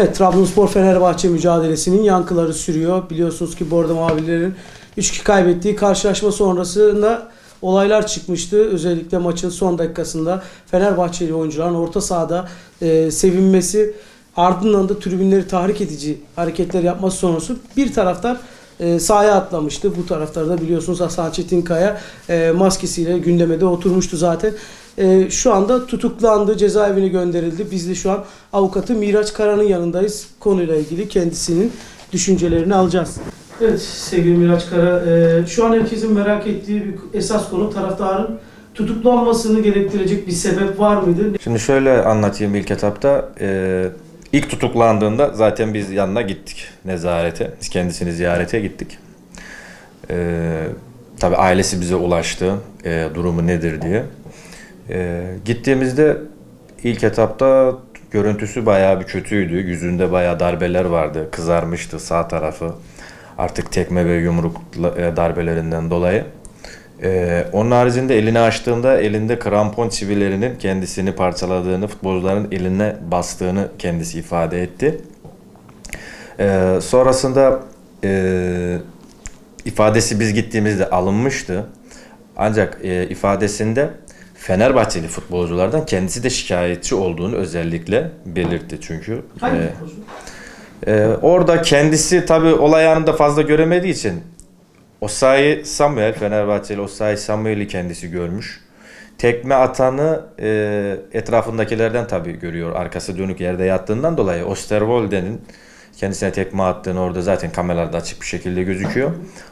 Evet Trabzonspor Fenerbahçe mücadelesinin yankıları sürüyor. Biliyorsunuz ki Bordo Mavililerin 3-2 kaybettiği karşılaşma sonrasında olaylar çıkmıştı. Özellikle maçın son dakikasında Fenerbahçeli oyuncuların orta sahada e, sevinmesi ardından da tribünleri tahrik edici hareketler yapması sonrası bir taraftar e, sahaya atlamıştı. Bu taraftarda biliyorsunuz Hasan Çetinkaya e, maskesiyle gündeme de oturmuştu zaten. E, şu anda tutuklandı, cezaevine gönderildi. Biz de şu an avukatı Miraç Kara'nın yanındayız. Konuyla ilgili kendisinin düşüncelerini alacağız. Evet sevgili Miraç Kara, e, şu an herkesin merak ettiği bir esas konu taraftarın tutuklanmasını gerektirecek bir sebep var mıydı? Şimdi şöyle anlatayım ilk etapta. Ee, ilk tutuklandığında zaten biz yanına gittik nezarete. Biz kendisini ziyarete gittik. Ee, tabii ailesi bize ulaştı. ee, durumu nedir diye. Ee, gittiğimizde ilk etapta görüntüsü bayağı bir kötüydü. Yüzünde bayağı darbeler vardı. Kızarmıştı sağ tarafı. Artık tekme ve yumruk e, darbelerinden dolayı. Ee, onun haricinde elini açtığında elinde krampon çivilerinin kendisini parçaladığını, futbolcuların eline bastığını kendisi ifade etti. Ee, sonrasında e, ifadesi biz gittiğimizde alınmıştı. Ancak e, ifadesinde Fenerbahçeli futbolculardan kendisi de şikayetçi olduğunu özellikle belirtti çünkü. Hangi Ee, ee, orada kendisi tabi olay anında fazla göremediği için Osayi Samuel, Fenerbahçeli Osayi Samuel'i kendisi görmüş. Tekme atanı e, etrafındakilerden tabi görüyor. Arkası dönük yerde yattığından dolayı Osterwolde'nin kendisine tekme attığını orada zaten kameralarda açık bir şekilde gözüküyor.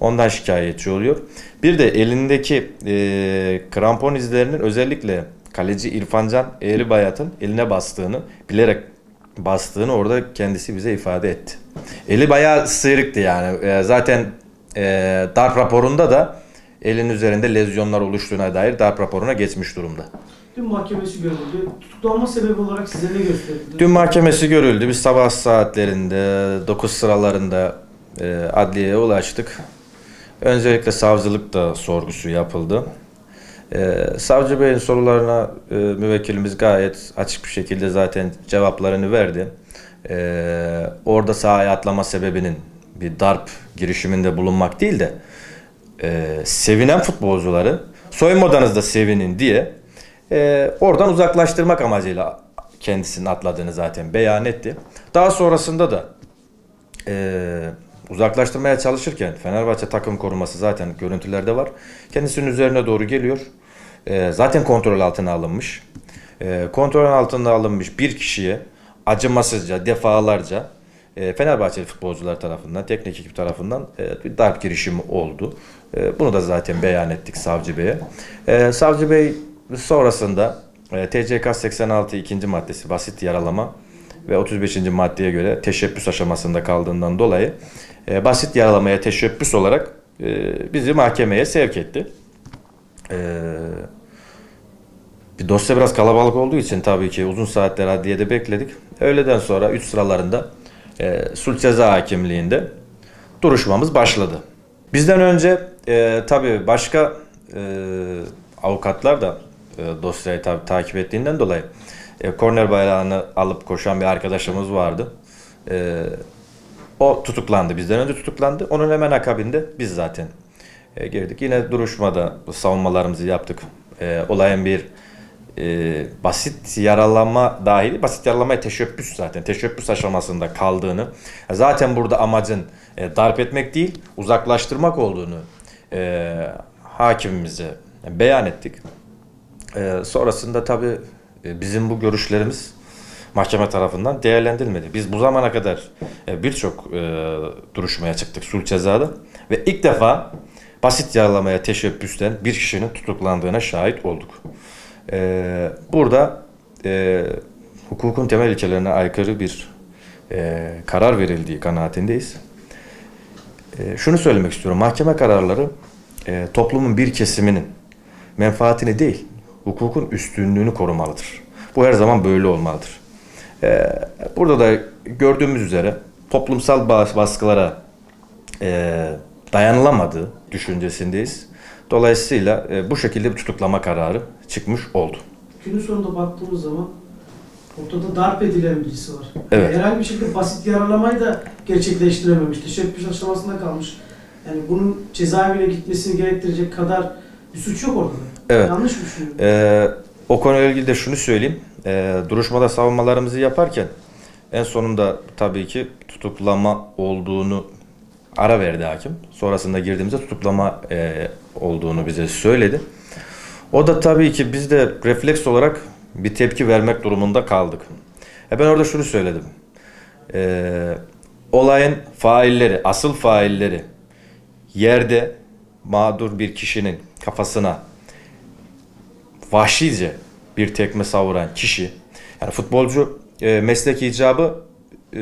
Ondan şikayetçi oluyor. Bir de elindeki e, krampon izlerinin özellikle kaleci İrfancan Eğri Bayat'ın eline bastığını bilerek bastığını orada kendisi bize ifade etti. Eli bayağı sıyrıktı yani. E, zaten e, darp raporunda da elin üzerinde lezyonlar oluştuğuna dair darp raporuna geçmiş durumda. Dün mahkemesi görüldü. Tutuklanma sebebi olarak size ne gösterildi? Dün mahkemesi görüldü. Biz sabah saatlerinde 9 sıralarında e, adliyeye ulaştık. Öncelikle savcılık da sorgusu yapıldı. E, Savcı Bey'in sorularına e, müvekkilimiz gayet açık bir şekilde zaten cevaplarını verdi. E, orada sahaya atlama sebebinin bir darp girişiminde bulunmak değil de e, sevinen futbolcuları soyunmadanızda sevinin diye e, oradan uzaklaştırmak amacıyla kendisinin atladığını zaten beyan etti. Daha sonrasında da e, uzaklaştırmaya çalışırken Fenerbahçe takım koruması zaten görüntülerde var. Kendisinin üzerine doğru geliyor. E, zaten kontrol altına alınmış. E, kontrol altına alınmış bir kişiye acımasızca, defalarca Fenerbahçeli futbolcular tarafından, teknik ekip tarafından e, bir darp girişimi oldu. E, bunu da zaten beyan ettik Savcı Bey'e. E, Savcı Bey sonrasında e, TCK 86 ikinci maddesi basit yaralama ve 35. maddeye göre teşebbüs aşamasında kaldığından dolayı e, basit yaralamaya teşebbüs olarak e, bizi mahkemeye sevk etti. E, bir dosya biraz kalabalık olduğu için tabii ki uzun saatler adliyede bekledik. Öğleden sonra 3 sıralarında e, sulh ceza hakimliğinde duruşmamız başladı. Bizden önce e, tabii başka e, avukatlar da e, dosyayı tabii takip ettiğinden dolayı e, korner bayrağını alıp koşan bir arkadaşımız vardı. E, o tutuklandı. Bizden önce tutuklandı. Onun hemen akabinde biz zaten e, girdik. Yine duruşmada savunmalarımızı yaptık. E, olayın bir e, basit yaralama dahil, basit yaralamaya teşebbüs zaten, teşebbüs aşamasında kaldığını, zaten burada amacın e, darp etmek değil, uzaklaştırmak olduğunu e, hakimimize beyan ettik. E, sonrasında tabii e, bizim bu görüşlerimiz mahkeme tarafından değerlendirilmedi. Biz bu zamana kadar e, birçok e, duruşmaya çıktık sulh cezada ve ilk defa basit yaralamaya teşebbüsten bir kişinin tutuklandığına şahit olduk. E, burada e, hukukun temel ilkelerine aykırı bir e, karar verildiği kanaatindeyiz. E, şunu söylemek istiyorum. Mahkeme kararları e, toplumun bir kesiminin menfaatini değil, hukukun üstünlüğünü korumalıdır. Bu her zaman böyle olmalıdır. E, burada da gördüğümüz üzere toplumsal bas- baskılara e, dayanılamadığı düşüncesindeyiz. Dolayısıyla e, bu şekilde bir tutuklama kararı çıkmış oldu. Günün sonunda baktığımız zaman Ortada darp edilen birisi var. Evet. Herhangi bir şekilde basit yaralamayı da gerçekleştirememiş. Teşebbüs aşamasında kalmış. Yani bunun cezaevine gitmesini gerektirecek kadar bir suç yok ortada. Evet. Yanlış mı düşünüyorum? Ee, o konuyla ilgili de şunu söyleyeyim. Ee, duruşmada savunmalarımızı yaparken en sonunda tabii ki tutuklama olduğunu ara verdi hakim. Sonrasında girdiğimizde tutuklama e, olduğunu bize söyledi. O da tabii ki biz de refleks olarak bir tepki vermek durumunda kaldık. E ben orada şunu söyledim. Ee, olayın failleri, asıl failleri yerde mağdur bir kişinin kafasına vahşice bir tekme savuran kişi, yani futbolcu e, meslek icabı e,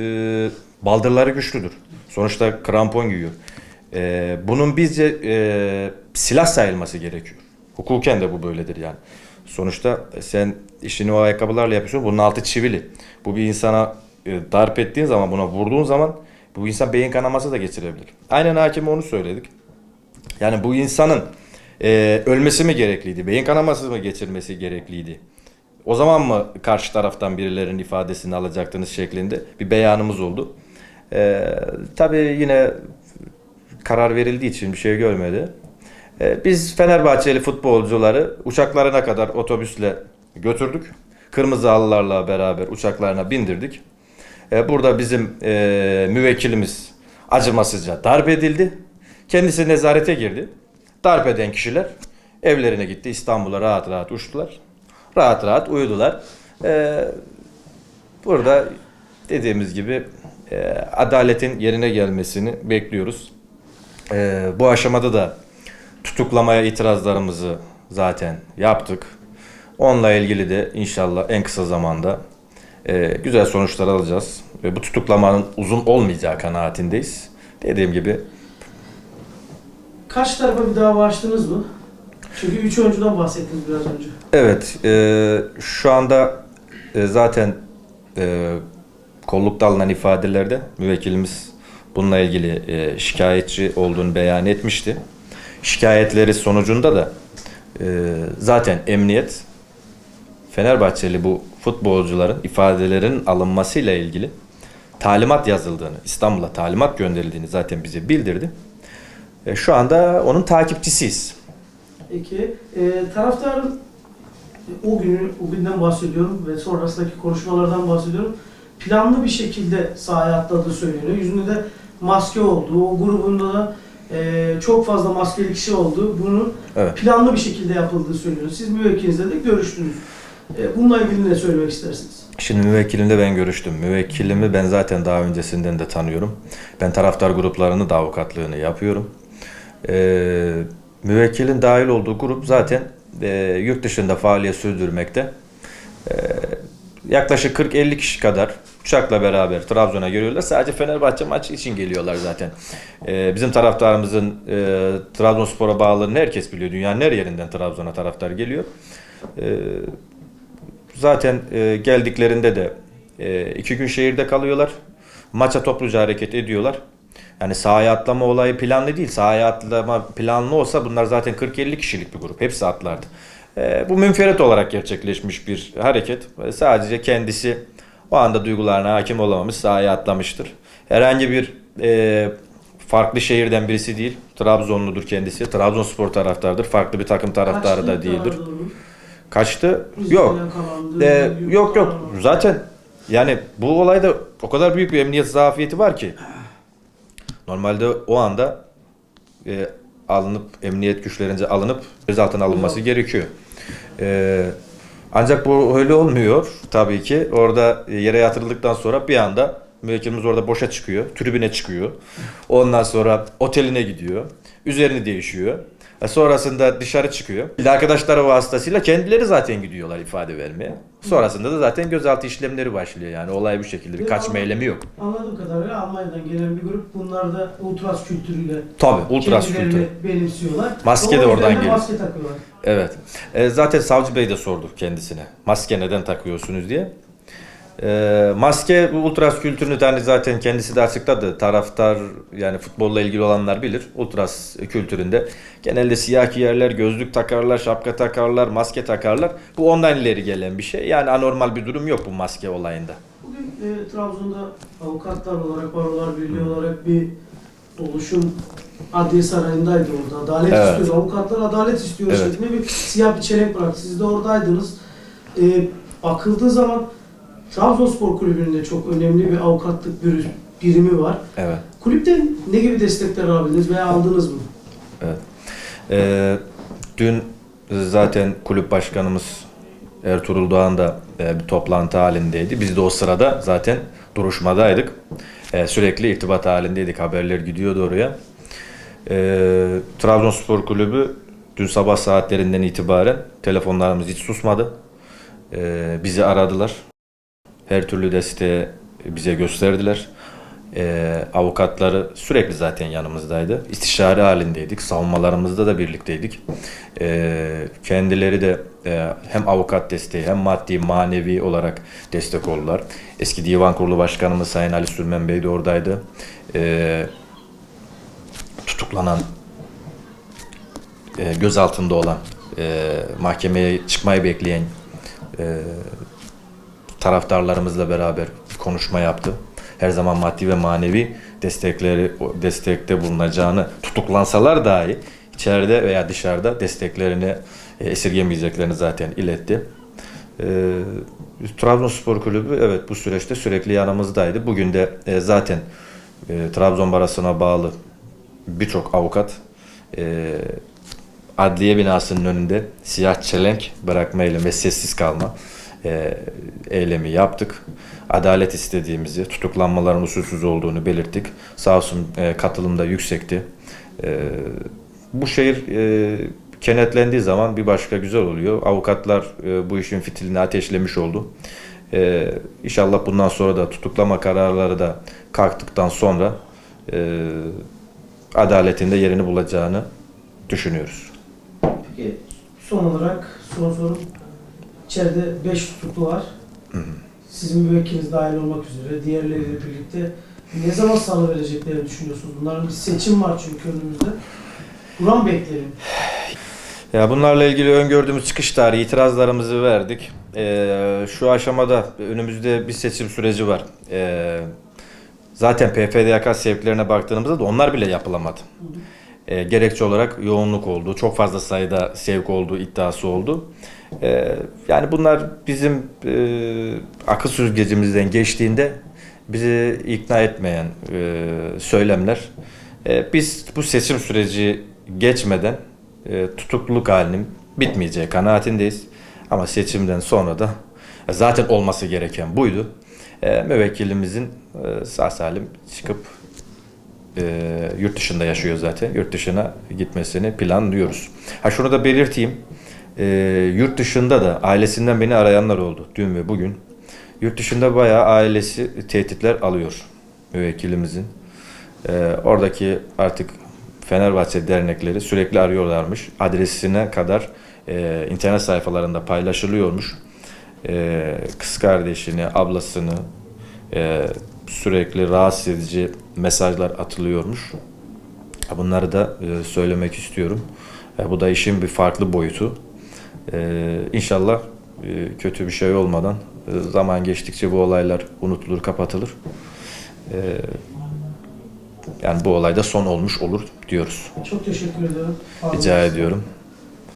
baldırları güçlüdür. Sonuçta krampon giyiyor. E, bunun bizce e, silah sayılması gerekiyor. Hukuken de bu böyledir yani. Sonuçta sen işini o ayakkabılarla yapıyorsun. Bunun altı çivili. Bu bir insana e, darp ettiğin zaman, buna vurduğun zaman bu insan beyin kanaması da geçirebilir. Aynen hakime onu söyledik. Yani bu insanın e, ölmesi mi gerekliydi? Beyin kanaması mı geçirmesi gerekliydi? O zaman mı karşı taraftan birilerinin ifadesini alacaktınız şeklinde bir beyanımız oldu. E, tabii yine karar verildiği için bir şey görmedi. E, biz Fenerbahçeli futbolcuları uçaklarına kadar otobüsle götürdük. Kırmızı halılarla beraber uçaklarına bindirdik. E, burada bizim e, müvekkilimiz acımasızca darp edildi. Kendisi nezarete girdi. Darp eden kişiler evlerine gitti. İstanbul'a rahat rahat uçtular. Rahat rahat uyudular. E, burada dediğimiz gibi e, adaletin yerine gelmesini bekliyoruz. E, bu aşamada da tutuklamaya itirazlarımızı zaten yaptık. Onunla ilgili de inşallah en kısa zamanda e, güzel sonuçlar alacağız. Ve bu tutuklamanın uzun olmayacağı kanaatindeyiz. Dediğim gibi Kaç tarafa bir dava açtınız mı? Çünkü üç oyuncudan bahsettiniz biraz önce. evet e, şu anda e, zaten e, kollukta alınan ifadelerde müvekkilimiz bununla ilgili e, şikayetçi olduğunu beyan etmişti. Şikayetleri sonucunda da e, zaten emniyet Fenerbahçeli bu futbolcuların ifadelerinin alınmasıyla ilgili talimat yazıldığını, İstanbul'a talimat gönderildiğini zaten bize bildirdi. E, şu anda onun takipçisiyiz. Peki. E, taraftarın o günü, o günden bahsediyorum ve sonrasındaki konuşmalardan bahsediyorum. Planlı bir şekilde sahaya atladığı söyleniyor. Yüzünde de maske olduğu, o grubunda da e, çok fazla maskeli kişi olduğu, bunun Evet. planlı bir şekilde yapıldığı söyleniyor. Siz müvekkilinizle de görüştünüz. E, bununla ilgili ne söylemek istersiniz? Şimdi müvekkilimle ben görüştüm. Müvekkilimi ben zaten daha öncesinden de tanıyorum. Ben taraftar gruplarını da avukatlığını yapıyorum. Ee, müvekkilin dahil olduğu grup zaten e, yurt dışında faaliyet sürdürmekte. Ee, yaklaşık 40-50 kişi kadar uçakla beraber Trabzon'a geliyorlar. Sadece Fenerbahçe maçı için geliyorlar zaten. Ee, bizim taraftarımızın e, Trabzonspor'a bağlarını herkes biliyor. Dünyanın her yerinden Trabzon'a taraftar geliyor. Ee, Zaten e, geldiklerinde de e, iki gün şehirde kalıyorlar. Maça topluca hareket ediyorlar. Yani sahaya atlama olayı planlı değil. Sahaya atlama planlı olsa bunlar zaten 40-50 kişilik bir grup. Hepsi atlardı. E, bu münferit olarak gerçekleşmiş bir hareket. Sadece kendisi o anda duygularına hakim olamamış sahaya atlamıştır. Herhangi bir e, farklı şehirden birisi değil. Trabzonludur kendisi. Trabzonspor taraftarıdır. Farklı bir takım taraftarı da Kaçtı değildir. iddialar doğru mu? Kaçtı? Yok. Ee, yok yok. Zaten yani bu olayda o kadar büyük bir emniyet zafiyeti var ki. Normalde o anda e, alınıp emniyet güçlerince alınıp gözaltına alınması gerekiyor. E, ancak bu öyle olmuyor tabii ki. Orada yere yatırıldıktan sonra bir anda müvekkilimiz orada boşa çıkıyor. Tribüne çıkıyor. Ondan sonra oteline gidiyor. Üzerini değişiyor. E, Sonrasında dışarı çıkıyor. Bir arkadaşları vasıtasıyla kendileri zaten gidiyorlar ifade vermeye. Sonrasında da zaten gözaltı işlemleri başlıyor. Yani olay bu şekilde. Bir kaçma eylemi yok. Anladığım kadarıyla Almanya'dan gelen bir grup bunlar da ultras kültürüyle Tabii ultras kendilerini kültürü. benimsiyorlar. Maske de o oradan geliyor. Maske takıyorlar. Evet. E, zaten Savcı Bey de sordu kendisine. Maske neden takıyorsunuz diye. Ee, maske bu ultras kültürünü hani zaten kendisi de açıkladı. Taraftar yani futbolla ilgili olanlar bilir. Ultras kültüründe genelde siyah giyerler, gözlük takarlar, şapka takarlar, maske takarlar. Bu ondan ileri gelen bir şey. Yani anormal bir durum yok bu maske olayında. Bugün e, Trabzon'da avukatlar olarak, barolar birliği olarak bir oluşum Adliye Sarayı'ndaydı orada. Adalet Evet. istiyoruz. Avukatlar adalet istiyor Evet. şeklinde bir siyah bir çelenk bıraktı. Siz de oradaydınız. E, bakıldığı zaman Trabzonspor Kulübü'nde çok önemli bir avukatlık bir birimi var. Evet. Kulüpten ne gibi destekler alabildiniz veya aldınız mı? Ee, dün zaten kulüp başkanımız Ertuğrul Doğan da e, bir toplantı halindeydi. Biz de o sırada zaten duruşmadaydık. E, sürekli irtibat halindeydik. Haberler gidiyordu oraya. E, Trabzonspor Kulübü dün sabah saatlerinden itibaren telefonlarımız hiç susmadı. E, bizi aradılar. Her türlü desteği bize gösterdiler. Ee, avukatları sürekli zaten yanımızdaydı. İstişare halindeydik. Savunmalarımızda da birlikteydik. Ee, kendileri de e, hem avukat desteği hem maddi manevi olarak destek oldular. Eski Divan Kurulu Başkanımız Sayın Ali Sülmen Bey de oradaydı. Ee, tutuklanan e, gözaltında olan e, mahkemeye çıkmayı bekleyen e, taraftarlarımızla beraber konuşma yaptı. Her zaman maddi ve manevi destekleri destekte bulunacağını tutuklansalar dahi içeride veya dışarıda desteklerini e, esirgemeyeceklerini zaten iletti. E, Trabzonspor Kulübü evet bu süreçte sürekli yanımızdaydı. Bugün de e, zaten e, Trabzon Barası'na bağlı birçok avukat e, adliye binasının önünde siyah çelenk bırakma eylemi ve sessiz kalma e, eylemi yaptık. Adalet istediğimizi, tutuklanmaların usulsüz olduğunu belirttik. Sağ olsun e, katılım da yüksekti. E, bu şehir e, kenetlendiği zaman bir başka güzel oluyor. Avukatlar e, bu işin fitilini ateşlemiş oldu. E, inşallah bundan sonra da tutuklama kararları da kalktıktan sonra e, adaletin de yerini bulacağını düşünüyoruz. Peki son olarak son sorum. İçeride 5 tutuklu var. Sizin müvekkiliniz dahil olmak üzere diğerleriyle birlikte ne zaman salı vereceklerini düşünüyorsunuz? Bunların bir seçim var çünkü önümüzde. Buran bekleyelim. Ya bunlarla ilgili öngördüğümüz çıkış tarihi itirazlarımızı verdik. Ee, şu aşamada önümüzde bir seçim süreci var. Ee, zaten PFDK sevklerine baktığımızda da onlar bile yapılamadı. Ee, gerekçe olarak yoğunluk oldu. Çok fazla sayıda sevk olduğu iddiası oldu. Ee, yani bunlar bizim e, akıl süzgecimizden geçtiğinde bizi ikna etmeyen e, söylemler. E, biz bu seçim süreci geçmeden e, tutukluluk halinin bitmeyeceği kanaatindeyiz. Ama seçimden sonra da e, zaten olması gereken buydu. E, müvekkilimizin e, sağ salim çıkıp e, yurt dışında yaşıyor zaten. Yurt dışına gitmesini planlıyoruz. Ha şunu da belirteyim. E, yurt dışında da ailesinden beni arayanlar oldu dün ve bugün. Yurt dışında bayağı ailesi tehditler alıyor müvekkilimizin. E, oradaki artık Fenerbahçe dernekleri sürekli arıyorlarmış. Adresine kadar e, internet sayfalarında paylaşılıyormuş. E, kız kardeşini, ablasını e, sürekli rahatsız edici mesajlar atılıyormuş. Bunları da e, söylemek istiyorum. E, bu da işin bir farklı boyutu. E, inşallah e, kötü bir şey olmadan e, zaman geçtikçe bu olaylar unutulur, kapatılır. E, yani bu olayda son olmuş olur diyoruz. Çok teşekkür ederim. Rica ediyorum.